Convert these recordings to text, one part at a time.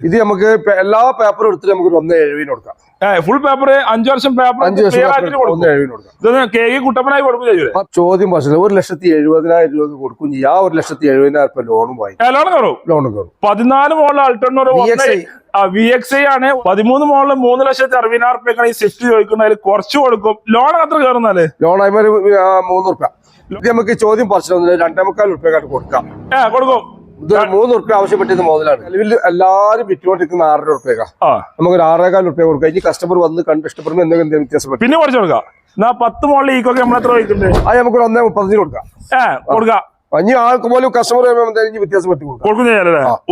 ഇത് നമുക്ക് എല്ലാ പേപ്പറും എടുത്തിട്ട് നമുക്ക് ഒന്ന് എഴുതി കൊടുക്കാം. ഫുൾ പേപ്പർ അഞ്ചു വർഷം പേപ്പർ അഞ്ചു വർഷം ക്ലിയർ paper കൊടുക്കും. കൊടുക്കാം. ഇതൊന്ന് കെ കുട്ടപ്പനായി കൊടുക്കും ചോദ്യം പക്ഷേ ഒരു ലക്ഷത്തി എഴുപതിനായിരം രൂപ കൊടുക്കും ആ ഒരു ലക്ഷത്തി എഴുപതിനായിരം രൂപ ലോണും വാങ്ങി. ലോണും കയറും? ലോണും കയറും. പതിനാല് മോളിൽ അൾട്ടർണോർ. വി എക്സ് ഐ ആണ്. പതിമൂന്ന് മോളിൽ മൂന്ന് ലക്ഷത്തി അറുപതിനായിരം റുപ്യക്കാണ് ഈ സ്വിഫ്റ്റ് ചോദിക്കുന്നതിൽ കുറച്ച് കൊടുക്കും. ലോൺ അത്ര കയറുന്നാൽ ലോൺ ആയി മൂന്ന് റുപ്യ നമുക്ക് ചോദ്യം പ്രശ്നം രണ്ടേ മുക്കാൽ റുപ്യക്കാട്ട് കൊടുക്കാം. കൊടുക്കും. മൂന്ന് റുപ്യ ആവശ്യപ്പെട്ടിരുന്ന മുതലാണ്. നിലവിൽ എല്ലാവരും വിറ്റുകൊണ്ടിരിക്കുന്ന ആറര റുപ്യക്ക നമുക്ക് ഒരു ആറേകാൽ റുപ്യ കൊടുക്കാം. ഇനി കസ്റ്റമർ വന്ന് കണ്ട് ഇഷ്ടപ്പെടുമ്പോൾ എന്തെങ്കിലും എന്തെങ്കിലും വ്യത്യാസം പറ്റും പിന്നെ കുറച്ച് കൊടുക്കാം. എന്നാ പത്ത് മോളിൽ ഈക്കൊക്കെ നമ്മൾ എത്ര അത് നമുക്ക് ഒരു ഒന്നേ മുപ്പത്തഞ്ച് കൊടുക്കാം. കൊടുക്കാം. ഇനി ആൾക്ക് പോലും കസ്റ്റമർ വ്യത്യാസം പറ്റി.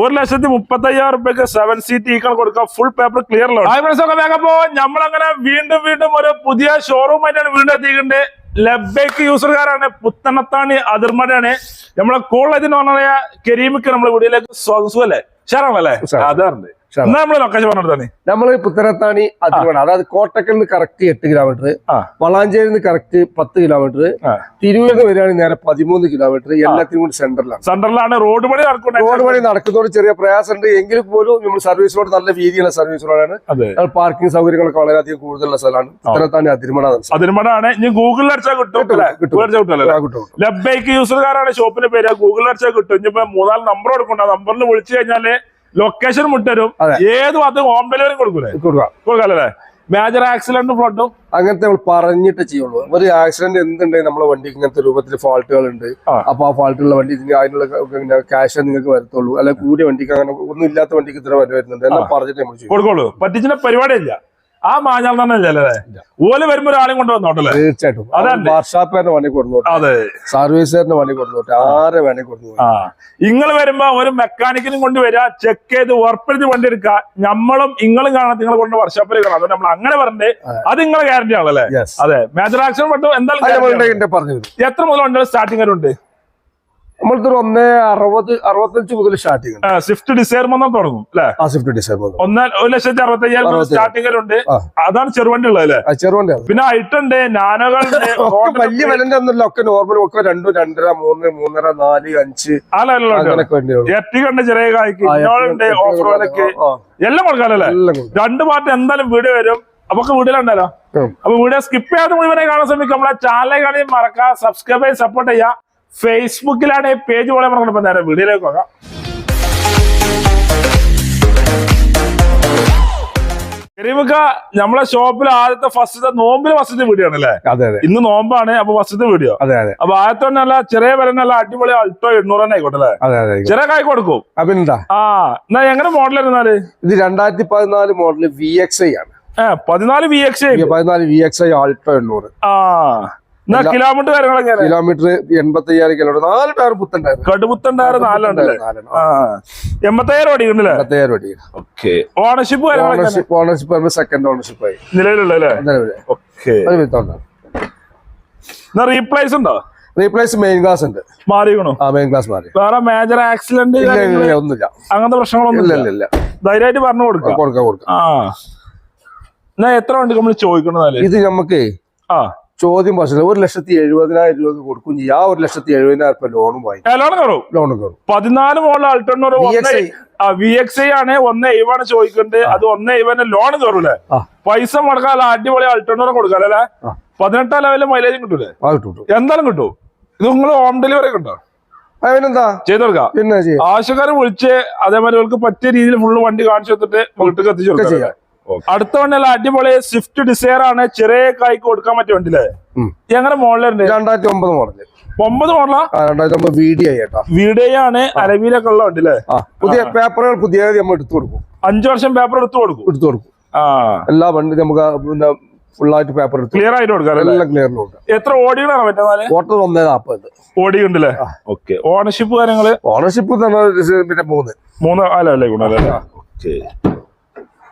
ഒരു ലക്ഷത്തി മുപ്പത്തി അയ്യായിരം റുപ്യക്ക് സെവൻ സീറ്റ് ഈക്കൾ കൊടുക്കാം ഫുൾ പേപ്പർ ക്ലിയർ വേഗപ്പോ നമ്മളങ്ങനെ വീണ്ടും വീണ്ടും ഒരു പുതിയ ഷോറൂമായിട്ടാണ് വീണ്ടും എത്തിയിട്ടുണ്ട് ലബേക്ക് യൂസർകാരാണ് പുത്തനത്താണി അതിർമടയാണ് നമ്മളെ കോളേജിന് പറഞ്ഞ കരീമിക്ക് നമ്മളെ വീടിലേക്ക് സ്വാഗതം. അല്ലേ? ഷാറാണല്ലേ. അതാറുണ്ട് നമ്മൾ പുത്തനത്താണി അതിർവണ അതായത് കോട്ടക്കൽ നിന്ന് കറക്റ്റ് എട്ട് കിലോമീറ്റർ വളാഞ്ചേരി നിന്ന് കറക്റ്റ് പത്ത് കിലോമീറ്റർ തിരൂരിൽ നിന്ന് വരികയാണെങ്കിൽ നേരെ പതിമൂന്ന് കിലോമീറ്റർ എല്ലാത്തിനും കൂടി സെന്ററിലാണ് സെന്ററിലാണ് റോഡ് പണി നടക്കുന്നത് റോഡ് പണി നടക്കുന്നതോട് ചെറിയ പ്രയാസമുണ്ട്. എങ്കിൽ പോലും നമ്മൾ സർവീസ് റോഡ് നല്ല വീതിയുള്ള സർവീസ് റോഡാണ് പാർക്കിംഗ് സൗകര്യങ്ങളൊക്കെ വളരെയധികം കൂടുതലുള്ള സ്ഥലമാണ്. പുത്തനത്താണി അതിരുമണ അതിരുമണാണ് ഇനി ഗൂഗിളിൽ അടിച്ചാൽ കിട്ടും ബൈക്ക് അല്ലേ? കിട്ടും. ഗൂഗിളിൽ അടിച്ചാൽ കിട്ടും ലബൈക്ക് യൂസർകാരാണ് ഷോപ്പിന്റെ പേര്. ഗൂഗിളിൽ അടിച്ചാൽ കിട്ടും. ഇനിയിപ്പോ മൂന്നാൽ നമ്പർ കൊടുക്കണ്ട നമ്പറിൽ വിളിച്ചു കഴിഞ്ഞാൽ ലൊക്കേഷൻ മുട്ടരും. ഏത് ഭാഗത്ത് ഹോം ഡെലിവറി കൊടുക്കൂലേ? കൊടുക്കാം. കൊടുക്കാല്ലേ മേജർ ആക്സിഡന്റ് ഫ്ലഡും അങ്ങനത്തെ നമ്മൾ പറഞ്ഞിട്ട് ചെയ്യുള്ളൂ. ഒരു ആക്സിഡന്റ് എന്തുണ്ടെങ്കിൽ നമ്മളെ വണ്ടിക്ക് ഇങ്ങനത്തെ രൂപത്തിൽ ഫാൾട്ടുകൾ ഉണ്ട്. അപ്പൊ ആ ഫാൾട്ടുള്ള വണ്ടി അതിനുള്ള ക്യാഷ് നിങ്ങൾക്ക് വരത്തുള്ളൂ. അല്ലെ കൂടിയ വണ്ടിക്ക് അങ്ങനെ ഒന്നും ഇല്ലാത്ത വണ്ടിക്ക് ഇത്ര വരുന്നുണ്ട്. എല്ലാം പറഞ്ഞിട്ട് നമ്മൾ ചെയ്യും. കൊടുക്കുള്ളൂ. പറ്റിച്ചിന്റെ പരിപാടിയില്ല. ആ മാഞ്ഞാൽ തന്നെ ഇല്ലല്ലേ ഓൽ വരുമ്പോ ഒരാളെയും കൊണ്ടുവന്നോട്ടല്ലേ തീർച്ചയായിട്ടും. അതല്ലേ? പണി വണ്ടി കൊടുത്തോട്ടെ അതെ. സർവീസുകാരന്റെ വണ്ടി കൊടുത്തോട്ടെ ആരെ വേണേ കൊടുത്തു ആ. നിങ്ങൾ വരുമ്പോ ഒരു മെക്കാനിക്കിനും കൊണ്ട് വരിക ചെക്ക് ചെയ്ത് ഉറപ്പെടുത്തി വണ്ടി എടുക്കുക നമ്മളും ഇങ്ങളും കാണാൻ നിങ്ങൾ കൊണ്ട് വർഷാപ്പിൽ കാണാം അതുകൊണ്ട് നമ്മൾ അങ്ങനെ പറഞ്ഞേ അത് നിങ്ങളെ ഗ്യാരണ്ടി ആണല്ലേ? അതെ. മേജർ ആക്സിഡന്റ് പെട്ടു എന്തായാലും എത്ര മുതൽ വണ്ടികൾ സ്റ്റാർട്ടിംഗ് വരെ നമ്മളിത് ഒന്ന് അറുപത് അറുപത്തഞ്ച് മുതൽ സ്റ്റാർട്ടിംഗ് ഉണ്ട് സ്വിഫ്റ്റ് ഡിസൈർ വന്നാൽ തുടങ്ങും അല്ലെ? ആ സ്വിഫ്റ്റ് ഡിസൈർ മുതൽ ഒന്ന് ഒരു ലക്ഷത്തി അറുപത്തയ്യായിരം സ്റ്റാർട്ടിംഗിലുണ്ട് സ്റ്റാർട്ടിംഗ് ഉണ്ട് അതാണ് ചെറുവണ്ടി ഉള്ളത് അല്ലേ ചെറുവണ്ടി പിന്നെ ഐട്ടുണ്ട് നാനകളുണ്ട് വലിയ വിലന്റെ ഒന്നല്ല ഒക്കെ നോർമൽ ഒക്കെ രണ്ടു രണ്ടര മൂന്ന് മൂന്നര നാല് അഞ്ച്. ആ ഉണ്ട്. ചെറിയ കായ്ക്ക്. ഇന്നോളുണ്ട് ഓഫ് റോഡൊക്കെ എല്ലാം കൊടുക്കാനല്ലേ രണ്ടു പാർട്ട് എന്തായാലും വീട് വരും. അപ്പൊ വീടിലുണ്ടല്ലോ. അപ്പൊ വീഡിയോ സ്കിപ്പ് ചെയ്യാതെ മുഴുവനെ കാണാൻ ശ്രമിക്കും. നമ്മളെ ചാനലെ കാണി മറക്കാം സബ്സ്ക്രൈബ് ചെയ്ത് സപ്പോർട്ട് ചെയ്യാം. ഫേസ്ബുക്കിലാണ് പേജ് പോലെ പറഞ്ഞപ്പോ നേരെ വീഡിയോയിലേക്ക് നോക്കാം കരിമുക്ക നമ്മളെ ഷോപ്പിൽ ആദ്യത്തെ ഫസ്റ്റത്തെ നോമ്പിന് ഫസ്റ്റത്തെ വീഡിയോ ആണല്ലേ? അതെ അതെ. ഇന്ന് നോമ്പാണ് അപ്പൊ ഫസ്റ്റത്തെ വീഡിയോ അതെ അതെ. അപ്പൊ ആദ്യത്തെ നല്ല ചെറിയ വില നല്ല അടിപൊളി അൾട്ടോ എണ്ണൂറ് തന്നെ ആയിക്കോട്ടെ അല്ലേ? അതെ അതെ ചെറിയ കായ് കൊടുക്കും. അഭിനന്ദാ ആ എന്നാ എങ്ങനെ മോഡൽ ഇരുന്നാൽ ഇത് രണ്ടായിരത്തി പതിനാല് മോഡൽ വി എക്സ് ഐ ആണ് പതിനാല് വി എക്സ് ഐ പതിനാല് വി എക്സ് ഐ ആൾട്ടോ എണ്ണൂറ്. ആ. കിലോമീറ്റർ കാര്യങ്ങളൊക്കെ കിലോമീറ്റർ എൺപത്തി അയ്യായിരം കിലോമീറ്റർ നാല് ടയർ പുത്തണ്ടായിരുന്നു. കടുപ്പത്തുണ്ടായിരുന്നു നാലുണ്ടല്ലേ? നാലെണ്ണം. ആ. എൺപത്തായിരം ഓടിക്കണ്ടല്ലേ എൺപത്തയ്യായിരം അടി okay. Ownership ownership ownership second ownership ആയി. നിലവിലുള്ളല്ലേ നിലവിൽ. ഓക്കെ. ഒരു റീപ്ലേസ് ഉണ്ടോ? റീപ്ലേസ് മെയിൻ ഗ്ലാസ് ഉണ്ട്. മാറിയോ ആ മെയിൻ ഗ്ലാസ് മാറി. വേറെ മേജർ ആക്സിഡന്റ് ഒന്നുമില്ല. അങ്ങനത്തെ പ്രശ്നങ്ങളൊന്നും ഇല്ല ഇല്ല? ധൈര്യമായിട്ട് പറഞ്ഞു കൊടുക്കാം. കൊടുക്കാം കൊടുക്കാം. ആ. എന്നാ എത്ര വണ്ടി നമ്മൾ ചോദിക്കണോ ഇത് നമുക്ക് ആ. ചോദ്യം പ്രശ്നം ഒരു ലക്ഷത്തി എഴുപതിനായിരം രൂപ കൊടുക്കും ചെയ്യും. ആ ഒരു ലക്ഷത്തി എഴുപതിനായിരം രൂപ ലോണും വാങ്ങി. ലോൺ കയറും. ലോണും കയറും. പതിനാല് മോളിൽ അൾട്ടണ്ണൂർ VXI. വി എക്സ് ഐ ആണ് ഒന്ന് എഴുവാണ് ചോദിക്കുന്നത്. അത് ഒന്ന് എഴുപതിന് ലോൺ കയറൂലേ? പൈസ മുടക്കാൻ അടിപൊളി അൾട്ടണ്ണൂർ കൊടുക്കാം അല്ലേ? പതിനെട്ടാം ലെവലിൽ മൈലേജ് കിട്ടൂലേ? എന്തായാലും കിട്ടും. ഇത് നിങ്ങൾ ഹോം ഡെലിവറി ഒക്കെ ഉണ്ടോ? അതിനെന്താ? ചെയ്ത് കൊടുക്കാം? പിന്നെ ആവശ്യക്കാരെ വിളിച്ച് അതേമാതിരി പറ്റിയ രീതിയിൽ ഫുള്ള് വണ്ടി കാണിച്ചു കൊടുത്തിട്ട് വീട്ടിൽ എത്തിച്ചു കൊടുക്കാം അടുത്ത വണ്ടി അല്ല അടിപൊളി സ്വിഫ്റ്റ് ഡിസയർ ആണ്. ചെറിയ കായ്ക്ക് കൊടുക്കാൻ പറ്റിയ വണ്ടിയില്ലേ. എങ്ങനെ മോഡലുണ്ട്. രണ്ടായിരത്തി ഒമ്പത് മോഡൽ? ഒമ്പത് മോഡലാ രണ്ടായിരത്തി ഒമ്പത് വി ഡി ഐ കേട്ടോ വീഡിയോ ആണ്. അരവിയിലൊക്കെ ഉള്ള വണ്ടി അല്ലേ പുതിയ പേപ്പറുകൾ പുതിയ നമ്മൾ എടുത്തു കൊടുക്കും. അഞ്ചു വർഷം പേപ്പർ എടുത്തു കൊടുക്കും. എടുത്തു കൊടുക്കും. എല്ലാ വണ്ടി നമുക്ക് പിന്നെ ഫുള്ളായിട്ട് പേപ്പർ എടുത്ത് ക്ലിയർ ആയിട്ട് കൊടുക്കാം എല്ലാം ക്ലിയറിൽ കൊടുക്കാം. എത്ര ഓടികളാണ് പറ്റുന്നത് ഓട്ടർ ഒന്നേ നാപ്പത്. ഓടി ഉണ്ടല്ലേ ഓക്കെ ഓണർഷിപ്പ് കാര്യങ്ങൾ? ഓണർഷിപ്പ് തന്നെ പിന്നെ മൂന്ന്. മൂന്ന് അല്ല അല്ലേ ഗുണല്ലേ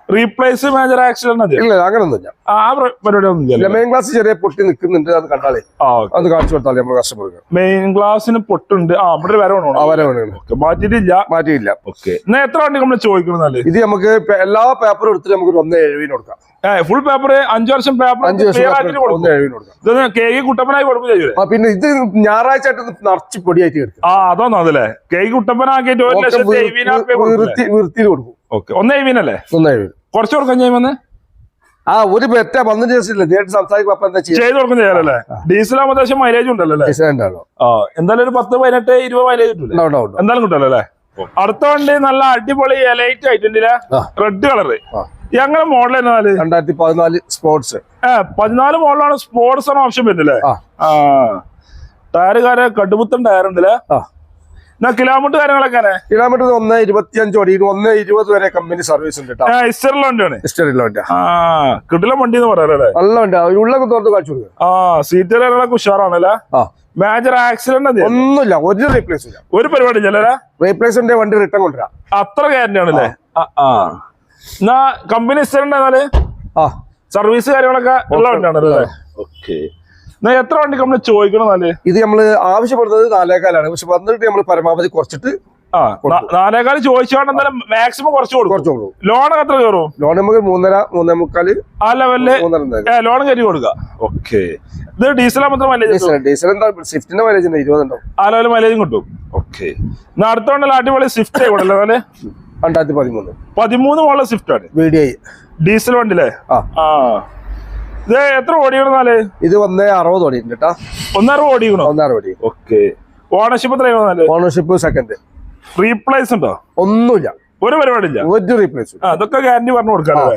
റീപ്ലേസ് മേജർ ആക്സിഡന്റ് അതെ. ഇല്ല അങ്ങനൊന്നുമില്ല ആ പ്ര- പരിപാടി മെയിൻ ക്ലാസ് ചെറിയ പൊട്ടി നിൽക്കുന്നുണ്ട് അത് കണ്ടാലേ. ആ അത് കാണിച്ചു കൊടുത്താലേ നമ്മൾ കസ്റ്റമർക്ക് മെയിൻ ഗ്ലാസിന് പൊട്ടുണ്ട്. ആ ഇവിടെ വരവണോ? വരവണോ മാറ്റിയിട്ടില്ല? മാറ്റിയില്ല ഓക്കെ. എന്നാ എത്ര വണ്ടി നമ്മൾ ചോദിക്കണമെന്നാൽ ഇത് നമുക്ക് എല്ലാ പേപ്പറും എടുത്തിട്ട് നമുക്ക് ഒന്ന് എഴുപതിന് കൊടുക്കാം. ഫുൾ പേപ്പർ അഞ്ചു വർഷം പേപ്പർ അഞ്ചു വർഷം കൊടുക്കും. കൊടുക്കാം. കേക്ക് കുട്ടപ്പനായി കൊടുക്കും ചെയ്യൂലേ? പിന്നെ ഇത് ഞായറാഴ്ച ആയിട്ട് നിറച്ച് പൊടിയായിട്ട് എടുക്കാം. ആ അതൊന്നും അതല്ലേ കേക്ക് കുട്ടപ്പനാക്കിയിട്ട് ഒരു ലക്ഷത്തി കൊടുക്കും വീർത്തി കൊടുക്കും. ഓക്കെ ഒന്ന് എഴുപതിനല്ലേ ഒന്നേ വരും കുറച്ച് കൊടുക്കാൻ വന്ന്? ആ ഒരു പെറ്റ പന്ത്രണ്ട് ദിവസം ഇല്ല. നേരിട്ട് സംസാരിക്കുമ്പോ അപ്പൊ എന്താ ചെയ്യാ? ചെയ്ത് ആകുമ്പോൾ അത്യാവശ്യം മൈലേജ് ഉണ്ടല്ലോ അല്ലേ? ഡിസൈൻഡാണോ ആ എന്തായാലും ഒരു പത്ത് പതിനെട്ട് ഇരുപത് മൈലേജ് കിട്ടില്ല ഉണ്ടാവും ഉണ്ടാവും ഉണ്ടാവും. എന്തായാലും കിട്ടല്ലേ അല്ലേ? അടുത്ത വണ്ടി നല്ല അടിപൊളി എലൈറ്റ് ആയിട്ടുണ്ടല്ലേ ആ. റെഡ് കളറ് ആ. എങ്ങനെ മോഡൽ എന്നാൽ രണ്ടായിരത്തി പതിനാല് സ്പോർട്സ് ഏ പതിനാല് മോഡലാണ് സ്പോർട്സ് ആണ് ഓപ്ഷൻ വരുന്നില്ലേ ആ. ആ. ടയറുകാരെ കടുപുത്തൻ ടയർ ഉണ്ടല്ലേ? ആ. കിലോമീറ്റർ കാര്യങ്ങളൊക്കെ കിലോമീറ്റർ ഒന്ന് ഇരുപത്തിയഞ്ച് ഓടി. ഒന്ന് ഇരുപത് വരെ കമ്പനി സർവീസ് ഉണ്ട് കിട്ടില്ല വണ്ടി എന്ന് പറയാല്ലേ നല്ല വണ്ടിയാ. ഉള്ളൊക്കെ കാണിച്ചു ആ സീറ്റ് കാര്യങ്ങളൊക്കെ ഉഷാറാണല്ലേ? ആ. മേജർ ആക്സിഡന്റ് ഒന്നുമില്ല. ഒരു റീപ്ലേസ് ഇല്ല. ഒരു പരിപാടി ഇല്ലല്ലേ റീപ്ലേസിന്റെ വണ്ടി റിട്ടേൺ കൊണ്ടുവരാം. അത്ര ഗ്യാരണ്ടി ആണല്ലേ? ആ. എന്നാ കമ്പനി സർവീസ് കാര്യങ്ങളൊക്കെ ഉള്ള വണ്ടിയാണല്ലേ? ഓക്കെ എന്നാ എത്ര വണ്ടി നമ്മൾ ചോദിക്കണം അല്ലേ ഇത് നമ്മൾ ആവശ്യപ്പെടുന്നത് നാലേകാലാണ്. പക്ഷെ വന്നിട്ട് നമ്മൾ പരമാവധി കുറച്ചിട്ട് ആ ചോദിച്ചാണെന്നാലും നാലേകാൽ ചോദിച്ചോണ്ട് എന്തായാലും മാക്സിമം കുറച്ച് കൊടുക്കും. ലോൺ എത്ര കയറും? ലോൺ നമുക്ക് മൂന്നര മൂന്നേ മുക്കാൽ ആ ലെവലിൽ ലോൺ കയറ്റി കൊടുക്കുക. ഓക്കെ. ഇത് ഡീസൽ മാത്രം മൈലേജ് ഡീസൽ എന്താ സ്വിഫ്റ്റിന്റെ മൈലേജ് ഇരുപതുണ്ടോ ആ ലെവൽ മൈലേജും കിട്ടും. ഓക്കെ. അടുത്തോണ്ടല്ലോ അടിപൊളി സ്വിഫ്റ്റ് ആയിക്കോട്ടെ അല്ലേ രണ്ടായിരത്തി പതിമൂന്ന്. പതിമൂന്ന് മോളിലെ സ്വിഫ്റ്റ് ആണ്. ഡീസൽ വണ്ടിയില്ലേ ആ. ആ. ഇത് എത്ര ഓടിക്കണമെന്നാൽ ഇത് ഒന്ന് അറുപത് ഓടിയിട്ടുണ്ട് കേട്ടാ. ഒന്നര ഓടിക്കണോ ഒന്നര ഓടി. ഓക്കെ. ഓണർഷിപ്പ് എത്രയാണ് ഓണർഷിപ്പ് സെക്കൻഡ് റീപ്ലേസ് ഉണ്ടോ? ഒന്നുമില്ല. ഒരു പരിപാടിയില്ല. ഒരു റീപ്ലേസ് അതൊക്കെ ഗ്യാരണ്ടി പറഞ്ഞു കൊടുക്കാല്ലേ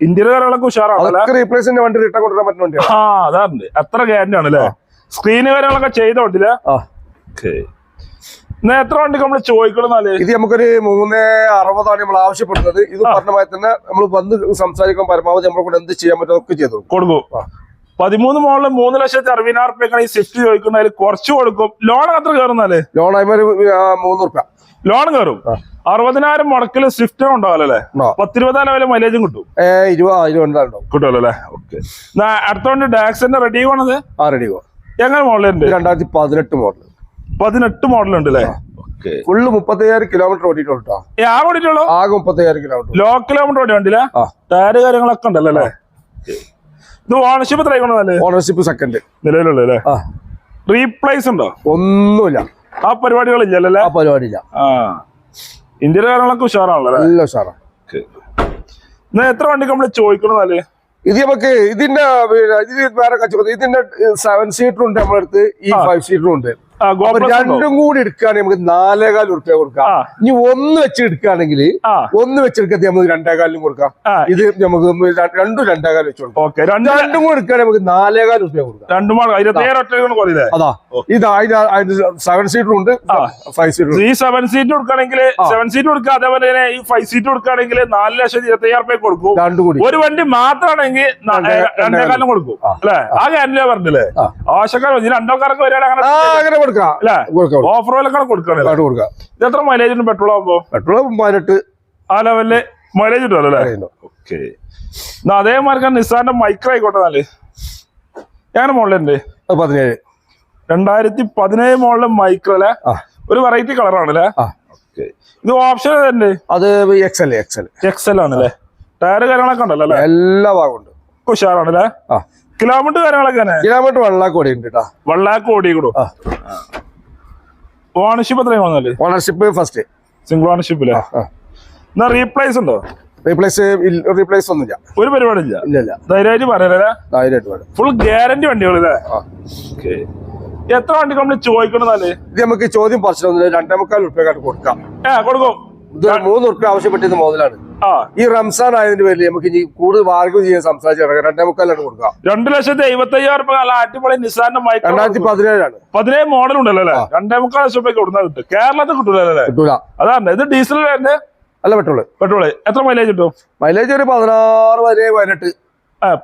ഇന്ത്യയിലെ കാര്യങ്ങളൊക്കെ ഉഷാറാണ് റീപ്ലേസിന്റെ വണ്ടി റിട്ടേൺ കൊണ്ടുവരാൻ പറ്റുന്ന വണ്ടിയാണ് ആ അതാണ് അത്ര ഗ്യാരണ്ടി ആണല്ലേ? സ്ക്രീന് കാര്യങ്ങളൊക്കെ ചെയ്തോണ്ടില്ല? ഓക്കേ. എത്ര വണ്ടി നമ്മൾ ചോദിക്കണമെന്നാൽ ഇത് നമുക്കൊരു മൂന്ന് അറുപതാണ് നമ്മൾ ആവശ്യപ്പെടുന്നത്. ഇത് പറഞ്ഞ തന്നെ നമ്മൾ വന്ന് സംസാരിക്കാൻ പരമാവധി നമ്മളെ കൂടെ എന്ത് ചെയ്യാൻ പറ്റും ഒക്കെ ചെയ്തു കൊടുക്കും. പതിമൂന്ന് മോളിൽ മൂന്ന് ലക്ഷത്തി അറുപതിനായിരം റുപ്യക്കാണ് ഈ സ്വിഫ്റ്റ് ചോദിക്കുന്നതിൽ കുറച്ച് കൊടുക്കും. ലോൺ അത്ര കയറുന്നാൽ ലോൺ ആയി മൂന്ന് റുപ്യ. ലോൺ കയറും. അറുപതിനായിരം മുടക്കിൽ സ്വിഫ്റ്റ് ഉണ്ടാവല്ലേ ഉണ്ടോ? പത്തിരുപതായിരം വില മൈലേജും കിട്ടും. കിട്ടുമല്ലോ അല്ലേ? ഓക്കെ. അടുത്തോണ്ട് ഡാക്സിന്റെ റെഡി ആണത് ആ റെഡി എങ്ങനെ മോഡലുണ്ട് രണ്ടായിരത്തി പതിനെട്ട് മോഡൽ പതിനെട്ട് മോഡൽ ഉണ്ട് അല്ലേ ഓക്കെ. ഫുള്ള് മുപ്പത്തയ്യായിരം കിലോമീറ്റർ ഓടിയിട്ടുള്ളൂ കേട്ടോ ആ ഓടിയിട്ടുള്ളൂ? ആകെ മുപ്പത്തയ്യായിരം കിലോമീറ്റർ ലോ കിലോമീറ്റർ ഓടി വണ്ടിയില്ല ആ. ടയറ് കാര്യങ്ങളൊക്കെ ഉണ്ടല്ലോ അല്ലേ? ഇത് ഓണർഷിപ്പ് ഓണർഷിപ്പ് സെക്കൻഡ് നിലവിലുള്ള അല്ലേ? റീപ്ലേസ് ഉണ്ടോ? ഒന്നുമില്ല. ആ പരിപാടികളില്ലല്ലേ ആ പരിപാടിയില്ല. ആ. ഇന്ത്യയിലെ കാര്യങ്ങളൊക്കെ ഉഷാറാണല്ലോ നല്ല ഉഷാറാണ് എത്ര വണ്ടി നമ്മൾ അല്ലേ ഇത് നമുക്ക് ഇതിന്റെ ഇത് വേറെ കച്ചവടം ഇതിന്റെ സെവൻ സീറ്റർ ഉണ്ട് നമ്മുടെ അടുത്ത്. ഈ ഫൈവ് സീറ്റർ ഉണ്ട്. രണ്ടും കൂടി എടുക്കുകയാണെങ്കിൽ നമുക്ക് നാലേകാൽ ഉറുപ്പ്യ കൊടുക്കാം. ഇനി ഒന്ന് വെച്ച് എടുക്കുകയാണെങ്കിൽ ഒന്ന് വെച്ചെടുക്കത്തി നമുക്ക് രണ്ടേകാലിനും കൊടുക്കാം. ഇത് നമുക്ക് രണ്ടും രണ്ടേകാൽ വെച്ച് കൊടുക്കാം. ഓക്കെ രണ്ട് കൂടി എടുക്കുകയാണെങ്കിൽ നമുക്ക് നാലേകാൽ ഉറുപ്പ്യ കൊടുക്കാം. രണ്ടു അതാ. ഇത് അതിന് സെവൻ സീറ്റും ഉണ്ട്. ഫൈവ് സീറ്റർ ഈ സെവൻ സീറ്റ് കൊടുക്കുകയാണെങ്കിൽ സെവൻ സീറ്റ് കൊടുക്കുക. അതേപോലെ തന്നെ ഈ ഫൈവ് സീറ്റ് കൊടുക്കുകയാണെങ്കിൽ നാല് ലക്ഷത്തി ഇരുപത്തി റുപ്യ കൊടുക്കും. രണ്ടും കൂടി. ഒരു വണ്ടി മാത്രമാണെങ്കിൽ രണ്ടേകാലിനും കൊടുക്കും. അല്ലേ? ആ. കാര്യമില്ല പറഞ്ഞില്ലേ. ആവശ്യക്കാർ രണ്ടോക്കാർക്ക് വരികയാണെങ്കിൽ അങ്ങനെ കൊടുക്കാം. അല്ലെ? ഇത് എത്ര മൈലേജ് ഉണ്ട് പെട്രോൾ ആകുമ്പോ പെട്രോൾ പതിനെട്ട്. ആ ലെവലിൽ മൈലേജ് കിട്ടുമല്ലോ അല്ലേ? പറയുന്നു. ഓക്കെ അതേമാതിരി നിസാന്റെ മൈക്രോ ആയിക്കോട്ടെ നാല് എങ്ങനെ മോളിലുണ്ട് പതിനേഴ്. രണ്ടായിരത്തി പതിനേഴ് മോളിലെ മൈക്രോ അല്ലേ? ഒരു വെറൈറ്റി കളറാണ് അല്ലേ? ഇത് ഓപ്ഷൻ തന്നെ അത് എക്സൽ എക്സൽ എക്സൽ ആണ് അല്ലേ ടയർ കാര്യങ്ങളൊക്കെ ഉണ്ടല്ലോ എല്ലാ ഭാഗമുണ്ട് ഉഷാറാണ് അല്ലേ? ആ. കിലോമീറ്റർ കാര്യങ്ങളൊക്കെ കിലോമീറ്റർ വെള്ളാക്കോടി ഉണ്ട് കേട്ടോ വള്ളാക്കോടി കൂടും? ഓണർഷിപ്പ് എത്രയും വന്നാൽ ഓണർഷിപ്പ് ഫസ്റ്റ് സിംഗിൾ ഓണർഷിപ്പ് ഇല്ല എന്നാ റീപ്ലേസ് ഉണ്ടോ? റീപ്ലേസ് റീപ്ലേസ് ഒന്നുമില്ല. ഒരു പരിപാടി ഇല്ല ഇല്ല. ഇല്ല ധൈര്യമായിട്ട് ധൈര്യമായിട്ട് വേണം ഫുൾ ഗ്യാരണ്ടി വണ്ടികളല്ലേ ആ. ഓക്കെ എത്ര വണ്ടി നമ്മൾ ചോദിക്കണമെന്നാൽ ഇത് നമുക്ക് ചോദ്യം പറിച്ചിട്ടൊന്നും രണ്ടേ മുക്കാൽ ഉറുപ്പ്യക്കാട്ട് കൊടുക്കാം. ഏ കൊടുക്കും. ഇത് മൂന്ന് ഉറുപ്പ്യ ആവശ്യപ്പെട്ടത് മുതലാണ്. ഈ റംസാൻ ആയതിന്റെ പേരിൽ നമുക്ക് ഇനി കൂടുതൽ മാർഗം ചെയ്യാൻ സംസാരിച്ചു രണ്ടേ മുക്കാലാണ് കൊടുക്കാം. രണ്ടു ലക്ഷത്തി എഴുപത്തി അയ്യായിരം രൂപ അടിപൊളി നിസാന്റെ മൈക്രോ രണ്ടായിരത്തി പതിനേഴാണ്. പതിനേഴ് മോഡൽ ഉണ്ടല്ലോ അല്ലേ? രണ്ടേ മുക്കാൽ ലക്ഷം രൂപയ്ക്ക് കൊടുത്താൽ കിട്ടും. കേരളത്തിൽ കിട്ടൂലല്ലോ കിട്ടൂല. അതാണ്. ഇത് ഡീസൽ തന്നെ അല്ല പെട്രോൾ. പെട്രോൾ. എത്ര മൈലേജ് കിട്ടും? മൈലേജ് ഒരു പതിനാറ് വരെ പതിനെട്ട്.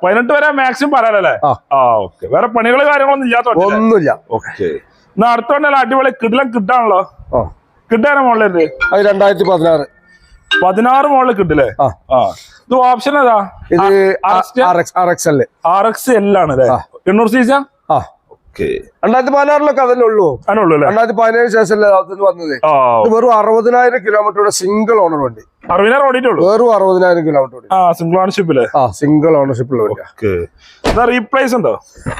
പതിനെട്ട് വരെ മാക്സിമം പറയാനല്ലേ ആ. ഓക്കെ വേറെ പണികൾ കാര്യങ്ങളൊന്നും ഇല്ലാത്ത ഒന്നുമില്ല. ഓക്കെ എന്നാ അടുത്തോണ്ടല്ലോ അടിപൊളി കിടിലം കിട്ടാണല്ലോ. കിട്ടാനോ മോളിൽ അത് രണ്ടായിരത്തി പതിനാറ്. പതിനാറ് മോളിൽ കിട്ടില്ലേ? ആ. ഇത് ഓപ്ഷൻ ഏതാ? ഇത്? ആർ എക്സ് എൽ ആണ് അല്ലേ. എണ്ണൂറ് സീസ ആ. ഓക്കെ. രണ്ടായിരത്തി പതിനാറിലൊക്കെ അതല്ലേ ഉള്ളു അതിനുള്ളൂ രണ്ടായിരത്തി പതിനേഴ് ശേഷം വന്നത്? വെറും അറുപതിനായിരം കിലോമീറ്ററുടെ സിംഗിൾ ഓണർ വണ്ടി. അറുപതിനായിരം ഓടിയിട്ടുള്ളൂ? വെറും അറുപതിനായിരം കിലോമീറ്റർ ആ സിംഗിൾ ഓണർഷിപ്പിൽ ആ സിംഗിൾ റീപ്ലേസ് ഉണ്ടോ?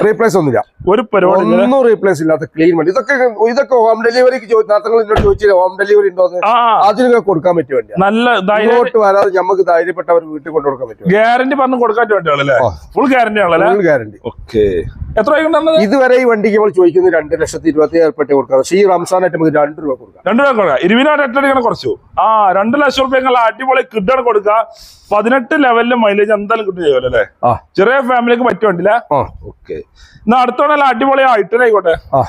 റീപ്ലേസ് ഒന്നുമില്ല. ഒരു പരിപാടി. ഒന്നും റീപ്ലേസ് ഇല്ലാത്ത ക്ലീൻ വണ്ടി. ഇതൊക്കെ ഇതൊക്കെ ഹോം ഡെലിവറിക്ക് ചോദിച്ചില്ല ഹോം ഡെലിവറി ഉണ്ടോ. അതിനൊക്കെ കൊടുക്കാൻ പറ്റിയ വേണ്ടി നല്ല ഇങ്ങോട്ട് വരാതെ നമുക്ക് ധൈര്യപ്പെട്ടവർ വീട്ടിൽ കൊണ്ടു കൊടുക്കാൻ പറ്റും ഗ്യാരണ്ടി പറഞ്ഞു കൊടുക്കാൻ വേണ്ടിയാണല്ലേ. ഫുൾ ഗ്യാരണ്ടി ആണല്ലേ? Full guarantee okay. എത്ര ഇതുവരെ ഈ വണ്ടിക്ക് ചോദിക്കുന്നത് രണ്ട് ലക്ഷത്തി ഇരുപത്തി ഏഴ് പെട്ടി കൊടുക്കാം പക്ഷേ ഈ റംസാനായിട്ട് നമുക്ക് രണ്ട് രൂപ കൊടുക്കാം. രണ്ട് രൂപ കൊടുക്കാം. ഇരുപതിനായിരം എട്ടടിങ്ങനെ കുറച്ചു. ആ രണ്ട് ലക്ഷം റുപ്യ അടിപൊളി കിട്ടാണ് കൊടുക്കുക. പതിനെട്ട് ലെവലിൽ മൈലേജ് എന്തായാലും കിട്ടും ചെയ്യുമല്ലോ അല്ലേ? ചെറിയ ഫാമിലിക്ക് ആ ഓക്കെ. എന്നാ അടുത്തോടെ അടിപൊളി ഐറ്റൻ ആയിക്കോട്ടെ. ആ.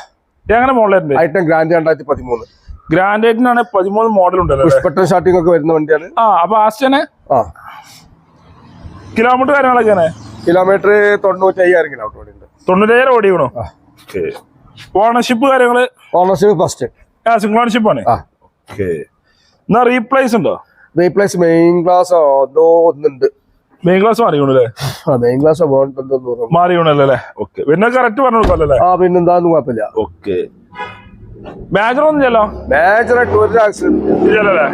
എങ്ങനെ മോഡലുണ്ട് ഐറ്റം ഗ്രാൻഡ് രണ്ടായിരത്തി പതിമൂന്ന്. ഗ്രാൻഡ് ഐറ്റിനാണ് പതിമൂന്ന് മോഡൽ ഉണ്ടല്ലോ സ്റ്റാർട്ടിംഗ് ഒക്കെ വരുന്ന വണ്ടിയാണ്. ആ അപ്പൊ ആസ്റ്റനെ ആ. കിലോമീറ്റർ കാര്യങ്ങളൊക്കെയാണ് കിലോമീറ്റർ തൊണ്ണൂറ്റി അയ്യായിരം കിലോമീറ്റർ ഓടിയുണ്ട് തൊണ്ണൂറ്റയ്യായിരം ഓടിക്കണോ? ആ. ഓണർഷിപ്പ് കാര്യങ്ങൾ? ഓണർഷിപ്പ് ഫസ്റ്റ് ആ സിംഗിൾ ഓണർഷിപ്പ് ആണ്? എന്നാ റീപ്ലേസ് ഉണ്ടോ? റീപ്ലേസ് മെയിൻ ക്ലാസ് ഓതോ ഒന്നുണ്ട്. മെയിൻ ക്ലാസ് മാറിക്കണല്ലേ? ആ മെയിൻ ക്ലാസ് അല്ലേ ഓക്കെ. പിന്നെ കറക്റ്റ് പറഞ്ഞു കൊടുക്കാമല്ലോ അല്ലേ? ആ പിന്നെന്താന്ന് കുഴപ്പമില്ല. ഓക്കെ. മേജർ ഒന്നും ചെല്ലോ മേജറായിട്ട് ഒരു ആക്സിഡന്റ് ഇല്ലല്ലേ?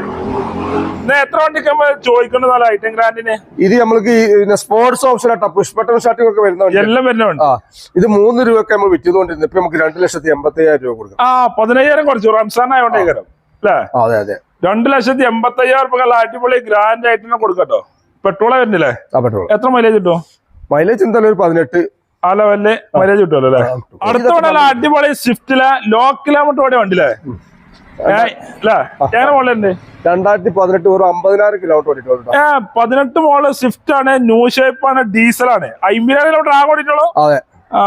എന്നാ എത്ര വണ്ടിക്ക് നമ്മൾ ചോദിക്കേണ്ടത് നല്ല ഐറ്റം ഗ്രാൻഡിന്? ഇത് നമ്മൾക്ക് sports option auto. Push button starting ഒക്കെ വരുന്നുണ്ട് എല്ലാം വരുന്നുണ്ട് ആ ഇത് മൂന്ന് രൂപയൊക്കെ നമ്മൾ വിറ്റുകൊണ്ടിരുന്നത് ഇപ്പൊ നമുക്ക് രണ്ട് ലക്ഷത്തി എൺപത്തി അയ്യായിരം രൂപ കൊടുക്കാം. ആ പതിനയ്യായിരം കുറച്ചു. റംസാൻ ആയോണ്ടേ കരം അല്ലേ? അതെ അതെ. രണ്ട് ലക്ഷത്തി എൺപത്തി അയ്യായിരം രൂപ അടിപൊളി ഗ്രാൻഡ് ആയിട്ട് കൊടുക്കട്ടോ പെട്രോളേ വരുന്നില്ലേ? പെട്രോൾ എത്ര മൈലേജ് കിട്ടും? മൈലേജ് എന്തായാലും ഒരു പതിനെട്ട് ആ ലെവലിൽ മൈലേജ് കിട്ടുമല്ലോ അല്ലേ? അടുത്തവണ അടിപൊളി സ്വിഫ്റ്റിലെ ലോ കിലോമീറ്റർ ഓടിയ രണ്ടായിരത്തി പതിനെട്ട് വെറും അമ്പതിനായിരം കിലോമീറ്റർ പതിനെട്ട് മോൾ സ്വിഫ്റ്റ് ആണ് ന്യൂ ഷേപ്പ് ആണ് ഡീസൽ ആണ്. അമ്പതിനായിരം കിലോമീറ്റർ ആകെ ഓടിയിട്ടുള്ളൂ? അതെ. ആ.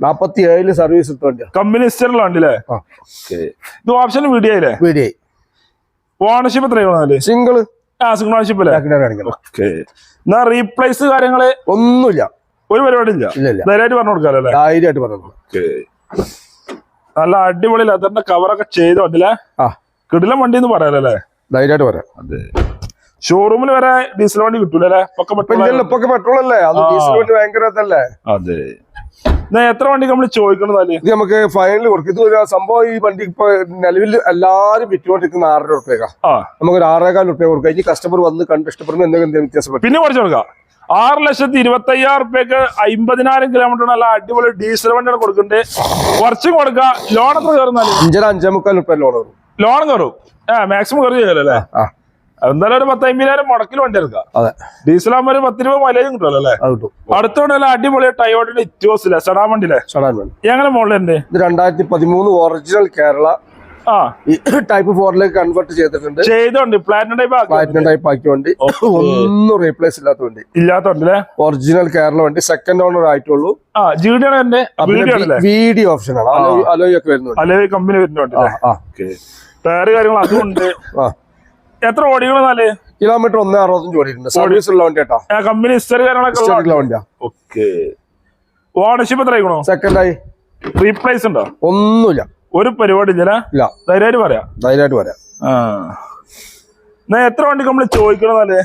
നാപ്പത്തി ഏഴിൽ സർവീസ് കമ്പനി ആ. ഇത് ഓപ്ഷൻ വീഡിയോ അല്ലേ വീഡിയോ ഓണർഷിപ്പ് എത്രയാണ് സിംഗിൾ ആ സിംഗിൾ ഓണർഷിപ്പ് അല്ലേ? എന്നാ റീപ്ലേസ് കാര്യങ്ങൾ? ഒന്നുമില്ല. ഒരു പരിപാടി ഇല്ല ധൈര്യമായിട്ട് പറഞ്ഞു കൊടുക്കാലോ അല്ലേ? ധൈര്യമായിട്ട് പറഞ്ഞു നല്ല അടിപൊളി ലെതറിന്റെ കവറൊക്കെ ചെയ്ത ആ. കിടിലം വണ്ടി എന്ന് പറയാലോ അല്ലേ? ധൈര്യമായിട്ട് പറയാം. അതെ. ഷോറൂമിൽ വരെ ഡീസൽ വണ്ടി കിട്ടൂലേ പെട്രോൾ അല്ലേ? അത്. ഡീസൽ വണ്ടി ഭയങ്കര ഇതല്ലേ? അതെ. എന്നാ എത്ര വണ്ടി നമ്മൾ ചോദിക്കണതല്ലേ ഇത് നമുക്ക് ഫൈനൽ കൊടുക്കും. ഇത് ഒരു സംഭവം ഈ വണ്ടി ഇപ്പൊ നിലവിൽ എല്ലാരും വിറ്റുകൊണ്ടിരിക്കുന്ന ആറര ഉറുപ്പ്യക്ക. ആ. നമുക്ക് ഒരു ആറേകാൽ ഉറുപ്പ്യ കൊടുക്കാം. ഇനി കസ്റ്റമർ വന്ന് കണ്ട് എന്തെങ്കിലും എന്തെങ്കിലും വ്യത്യാസം പിന്നെ കുറച്ച് കൊടുക്കാം. ആറ് ലക്ഷത്തി ഇരുപത്തി അയ്യായിരം റുപ്യക്ക് അമ്പതിനായിരം കിലോമീറ്റർ നല്ല അടിപൊളി ഡീസൽ വണ്ടിയാണ് കൊടുക്കുന്നുണ്ട്. കുറച്ചും കൊടുക്കുക ലോൺ എത്ര കയറുന്നാലും അഞ്ചര അഞ്ചേ മുക്കാൽ റുപ്യ ലോൺ വരും. ലോൺ കയറും. ആ മാക്സിമം കയറി ചെയ്യലോ അല്ലേ? ആ എന്തായാലും ഒരു പത്ത് അമ്പതിനായിരം മുടക്കിൽ വണ്ടി എടുക്കാം. അതെ. ഡീസൽ ആകുമ്പോൾ ഒരു പത്ത് രൂപ മൈലേജും കിട്ടുമല്ലോ അല്ലേ? അത് കിട്ടും. അടുത്തോണ്ട് നല്ല അടിപൊളി ടയോട്ടിന്റെ ഇറ്റോസ് സെഡാൻ വണ്ടിയിലെ. സടാൻ വേണം എങ്ങനെ മോളിലുണ്ട് രണ്ടായിരത്തി പതിമൂന്ന് ഒറിജിനൽ കേരള ടൈപ്പ് ഫോറിലേക്ക് കൺവേർട്ട് ചെയ്തിട്ടുണ്ട്. ചെയ്തോണ്ട് പ്ലാറ്റിനം ടൈപ്പ് പ്ലാറ്റിനം ടൈപ്പ് ആക്കി വണ്ടി. ഒന്നും റീപ്ലേസ് ഇല്ലാത്ത വണ്ടി. ഇല്ലാത്തോണ്ടല്ലേ ഒറിജിനൽ കേരള വണ്ടി. സെക്കൻഡ് ഓണർ ആയിട്ടുള്ളൂ. വീഡിയോ ഓപ്ഷൻ ആണ് അലോയ് ഒക്കെ വരുന്നുണ്ട് അലോയ് കമ്പനി വരുന്നുണ്ട് ടയർ കാര്യങ്ങൾ അതുണ്ട് എത്ര എത്ര നാല് കിലോമീറ്റർ ഒന്നേ അറുപത്തഞ്ച് ഓടിയിട്ടുണ്ട്. സർവീസ് ഉള്ള വണ്ടി കേട്ടോ. കമ്പനി ഹിസ്റ്ററി കാര്യങ്ങളൊക്കെ വണ്ടിയാ. ഓക്കെ ഓണർഷിപ്പ് എത്ര ആയിക്കണോ? സെക്കൻഡായി റീപ്ലേസ് ഉണ്ടോ? ഒന്നുമില്ല. ഒരു പരിപാടി ഇല്ല? ധൈര്യമായിട്ട് പറയാം. ധൈര്യമായിട്ട് എത്ര വണ്ടി നമ്മൾ ചോദിക്കണതല്ലേ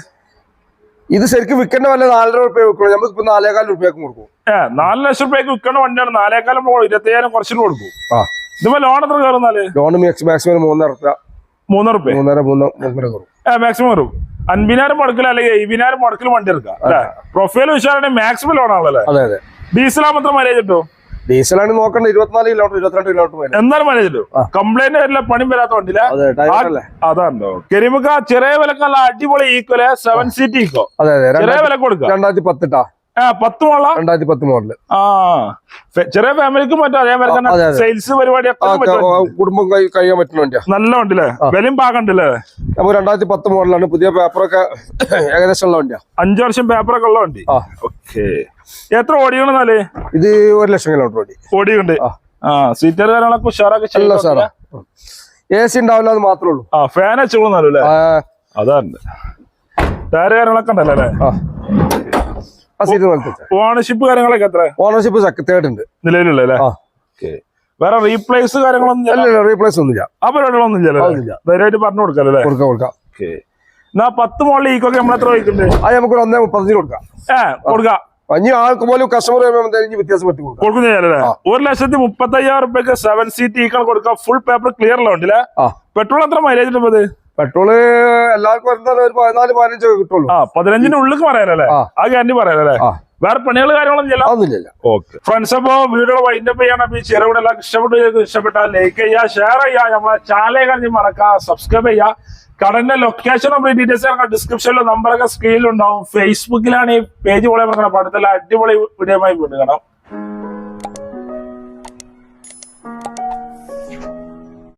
ഇത് ശരിക്കും വിൽക്കേണ്ട വല്ല നാലര റുപ്യ വിൽക്കണം നമുക്ക് ഇപ്പൊ നാലേകാൽ റുപ്യക്ക് കൊടുക്കും. ഏ നാല് ലക്ഷം രൂപയ്ക്ക് വിൽക്കേണ്ട വണ്ടിയാണ്. നാലേക്കാലം ഇരുപത്തയ്യായിരം കുറച്ചിട്ട് കൊടുക്കും. ആ. ഇതിപ്പോ ലോൺ എത്ര കയറുന്നാൽ ലോൺ മാക്സിമം മൂന്നര റുപ്യ മൂന്നര റുപ്യ മൂന്നര മൂന്ന് മൂന്നര കയറും. മാക്സിമം വരും അൻപതിനായിരം മുടക്കില്ല അല്ലെങ്കിൽ എഴുപതിനായിരം മുടക്കിൽ വണ്ടി എടുക്കാം പ്രൊഫൈൽ വിശാലാണെങ്കിൽ മാക്സിമം ലോൺ ആണല്ലേ അതെ അതെ. ഡീസലാ മാത്രം മൈലേജ് കിട്ടും? ഡീസലാണ് നോക്കേണ്ടത് ഇരുപത്തിനാല് കിലോമീറ്റർ ഇരുപത്തിരണ്ട് കിലോമീറ്റർ പോയി എന്നാലും മൈലേജ് കംപ്ലൈന്റ് വരില്ല പണി വരാത്ത വണ്ടിയില്ല അതാണല്ലോ. കരിമുക്ക ചെറിയ വിലക്കല്ല അടിപൊളി ഈക്വൽ സെവൻ സീറ്റ് ഈക്കോ ചെറിയ വില കൊടുക്കുക രണ്ടായിരത്തി പത്തിട്ടാ. പത്ത് മോള? രണ്ടായിരത്തി പത്ത് മോഡൽ. ആ ചെറിയ ഫാമിലിക്കും പറ്റും. അതേപോലെ തന്നെ. സെയിൽസ് പരിപാടി കുടുംബം കഴിയാൻ പറ്റുന്ന വണ്ടിയാ. നല്ല വണ്ടില്ലേ വിലയും പാകണ്ടല്ലേ? അപ്പൊ രണ്ടായിരത്തി പത്ത് മോഡലാണ് പുതിയ പേപ്പറൊക്കെ ഏകദേശം ഉള്ള വണ്ടിയാ. അഞ്ചു വർഷം പേപ്പറൊക്കെ ഉള്ള വണ്ടി? ഓക്കെ. എത്ര ഓടിക്കണെന്നാൽ ഇത് ഒരു ലക്ഷം കിലോമീറ്റർ ഓടി. ഓടിയുണ്ട് ആ. സീറ്റർ കാര്യങ്ങളൊക്കെ ഉഷാറൊക്കെ സാറാ എ സി ഉണ്ടാവില്ല അത് മാത്രമേ ഉള്ളൂ. ആ ഫാൻ വെച്ചോളൂ അതാണ്. ടയർ കാര്യങ്ങളൊക്കെ ഉണ്ടല്ലോ? ആ. ഓണർഷിപ്പ് കാര്യങ്ങളൊക്കെ എത്ര ഓണർഷിപ്പ് തേർഡ് ഉണ്ട്. നിലവിലുള്ള വേറെ റീപ്ലേസ് കാര്യങ്ങളൊന്നും ഇല്ല. റീപ്ലേസ് ഒന്നുമില്ല. ആ പരിപാടികളൊന്നും ഇല്ല ധൈര്യമായിട്ട് പറഞ്ഞു കൊടുക്കാം അല്ലേ? കൊടുക്കാം കൊടുക്കാം. എന്നാ പത്ത് മോളിൽ ഈക്കൊക്കെ നമ്മൾ എത്ര വയ്ക്കുന്നുണ്ട്? അത് നമുക്ക് ഒന്നേ മുപ്പത്തഞ്ചിന് കൊടുക്കാം. ഏ കൊടുക്കാം. ഇനി ആൾക്ക് പോലും കസ്റ്റമർ വ്യത്യാസം പറ്റി. ഒരു ലക്ഷത്തി മുപ്പത്തി അയ്യായിരം റുപ്യക്ക് സെവൻ സീറ്റ് ഈക്കൾ കൊടുക്കാം ഫുൾ പേപ്പർ ക്ലിയർ ഉണ്ടല്ലേ പെട്രോൾ എത്ര മൈലേജ് ഉണ്ട് പെട്രോൾ എല്ലാവർക്കും എന്തായാലും ഒരു പതിനാല് പതിനഞ്ചൊക്കെ കിട്ടുള്ളൂ. ആ പതിനഞ്ചിന്റെ ഉള്ളിൽ പറയാനല്ലേ ആ. ഗ്യാരണ്ടി പറയാനല്ലേ വേറെ പണികൾ കാര്യങ്ങളൊന്നും ചെയ്യല അതൊന്നുമില്ല ഓക്കെ. ഫ്രണ്ട്സ് അപ്പോ വീഡിയോ വൈൻഡപ്പ് ചെയ്യണം അപ്പൊ ഈ ചെറുകൂടെ എല്ലാം ഇഷ്ടപ്പെട്ടു. ഇഷ്ടപ്പെട്ടാൽ ലൈക്ക് ചെയ്യുക ഷെയർ ചെയ്യുക. നമ്മളെ ചാനലേ കഴിഞ്ഞ് മറക്കുക സബ്സ്ക്രൈബ് ചെയ്യുക. കടന്റെ ലൊക്കേഷൻ നമ്മുടെ ഡീറ്റെയിൽസ് ഡിസ്ക്രിപ്ഷനിലോ നമ്പറൊക്കെ സ്ക്രീനിൽ ഉണ്ടാവും. ഫേസ്ബുക്കിലാണ് ഈ പേജ് പോലെ പറഞ്ഞ പടത്തിൽ അടിപൊളി വീഡിയോ വീണ്ടും കാണാം.